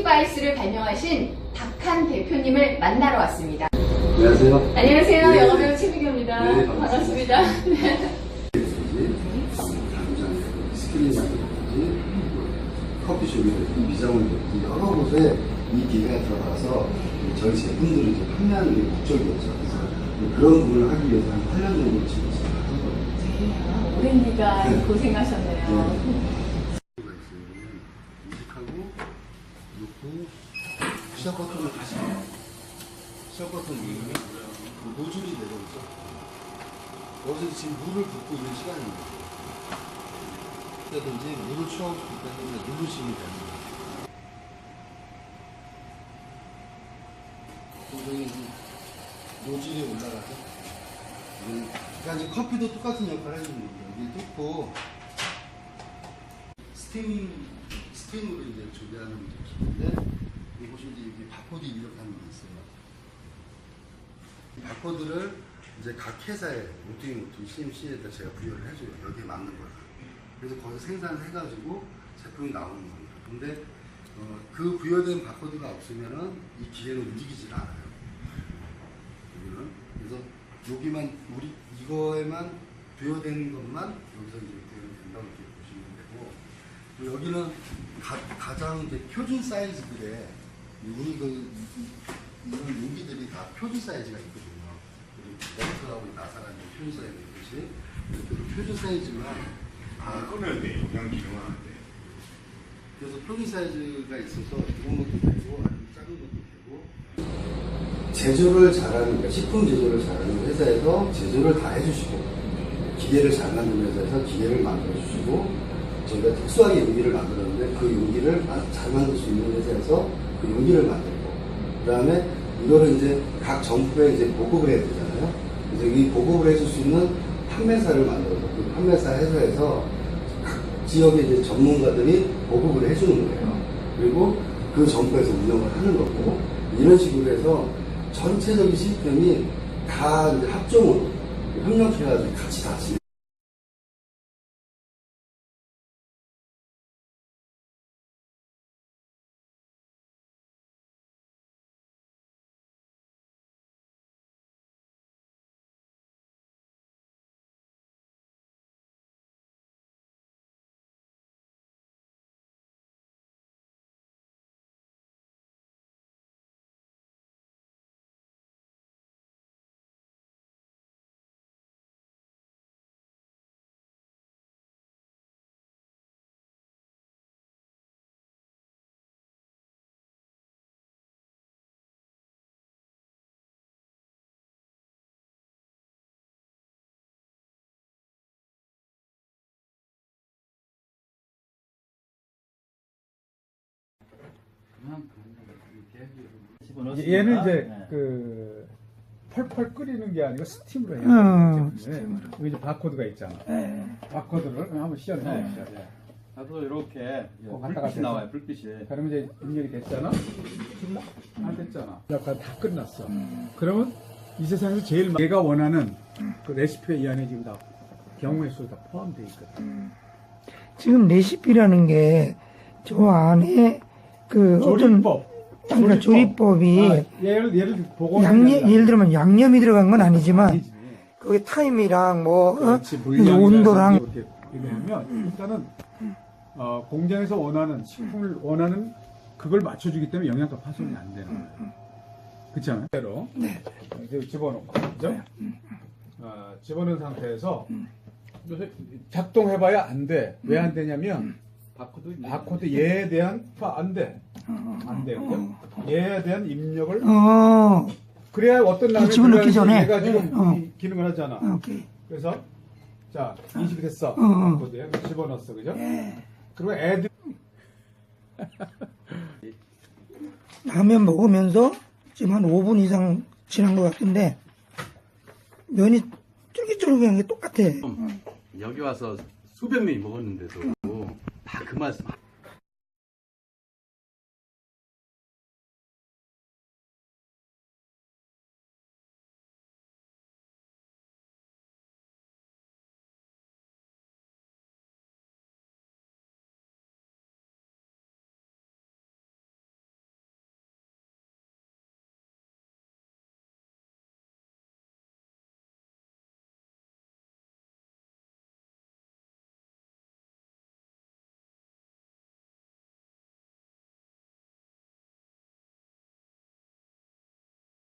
디바이스를 발명하신 박한 대표님을 만나러 왔습니다. 안녕하세요. 안녕하세요. 네. 영화배우 최미경입니다. 네, 반갑습니다. 반갑습니다. 스킬링이라든지 커피숍이라든지 미장원이라든지 여러 곳에 이 기계가 들어가서 저희 제품들을 이제 판매하는 게 목적이었죠. 그래서 그런 부분을 하기 위해서 한 8년 정도 지금 한 거예요. 네, 아, 오래니까 네. 고생하셨네요. 이유가 있으면 이식하고 놓고 시작 버튼을 다시 시작 버튼 누르면 노즐이 내려오죠. 여기서 지금 물을 붓고 있는 시간입니다. 그때든지 물을 취하고 싶을 때는 누르시면 됩니다. 굉장히 노즐이 올라가죠. 그러니까 이제 커피도 똑같은 역할을 해주는 거예요. 여기 뚫고 스팀, 스팀으로 이제 조리하는 기인데 이곳이 이제 바코드 입력하는 게 있어요. 이 바코드를 이제 각 회사에 모퉁이 모퉁이 CMC에다 제가 부여를 해줘요. 여기에 맞는 걸. 그래서 거기서 생산을 해가지고 제품이 나오는 겁니다. 근데 어, 그 부여된 바코드가 없으면은 이 기계는 움직이질 않아요. 여기는 그래서 여기만 우리 이거에만 부여된 것만 여기서 이제 부여는 된다고 이렇게 보시면 되고 그리고 여기는 가, 장 이제 표준 사이즈들의 우리 그 이- 이런 용기들이 다 표준 사이즈가 있거든요. 우리 넥트하고 나사라는 표준 사이즈 있듯이 이렇게 표준 사이즈만 다 아, 꺼내야 돼. 영양 기능은 안 돼. 그래서 표준 사이즈가 있어서 이런 것도 되고 아니면 작은 것도 되고 제조를 잘하는 그러니까 식품 제조를 잘하는 회사에서 제조를 다 해주시고 기계를 잘 만드는 회사에서 기계를 만들어 주시고 저희가 특수하게 용기를 만들었는데 그 용기를 마- 잘 만들 수 있는 회사에서 그 용기를 만들고 그 다음에 이거를 이제 각 점포에 이제 보급을 해야 되잖아요. 그래서 이 보급을 해줄 수 있는 판매사를 만들어서 그 판매사 회사에서 각 지역의 이제 전문가들이 보급을 해주는 거예요. 그리고 그 점포에서 운영을 하는 거고 이런 식으로 해서 전체적인 시스템이 다 합종으로 협력해가지고 같이 다 진. 이 얘는 이제 네. 그 펄펄 끓이는 게 아니고 스팀으로 해요. 어, 스팀으로. 여기 이제 바코드가 있잖아. 바코드를 한번 시연해 네. 예. 앞으로 이렇게 꼭 갖다가 불빛이. 나와요. 불빛이. 그러면 이제 입력이 됐잖아. 안 됐잖아. 역할 다 끝났어. 그러면 이 세상에서 제일 마- 얘가 원하는 그 레시피가 이 안에 지금 다 경우의 수가 다 포함되어 있거든. 지금 레시피라는 게 저 안에 그 어떤 조리법. 그러니까 조리법이 아, 예를 예를 양념 예를 들면 양념이 들어간 건 아니지만 아니지. 거기 타임이랑 뭐 어? 그렇지, 온도랑 이렇게 얘기하면 일단은 어, 공장에서 원하는 식품을 원하는 그걸 맞춰주기 때문에 영양가 파손이 안 되는 거예요. 그렇잖아요. 대로 이제 집어넣고 그죠? 어, 집어넣은 상태에서 요새 작동해봐야 안 돼. 왜 안 되냐면 바코드 바코드 얘에 대한 아, 안 돼. 안 돼. 그죠? 얘에 대한 입력을 어 그래야 어떤 라면이 집어넣기 전에. 얘가 지금 어. 이 기능을 하잖아. 오케이 그래서 자 인식이 됐어. 어, 어. 바코드에 집어넣었어, 그죠? 그리고 애들 라면 먹으면서 지금 한 5분 이상 지난 것 같은데 면이 쫄깃쫄깃한 게 똑같아. 여기 와서 수백 명이 먹었는데도 다그 말씀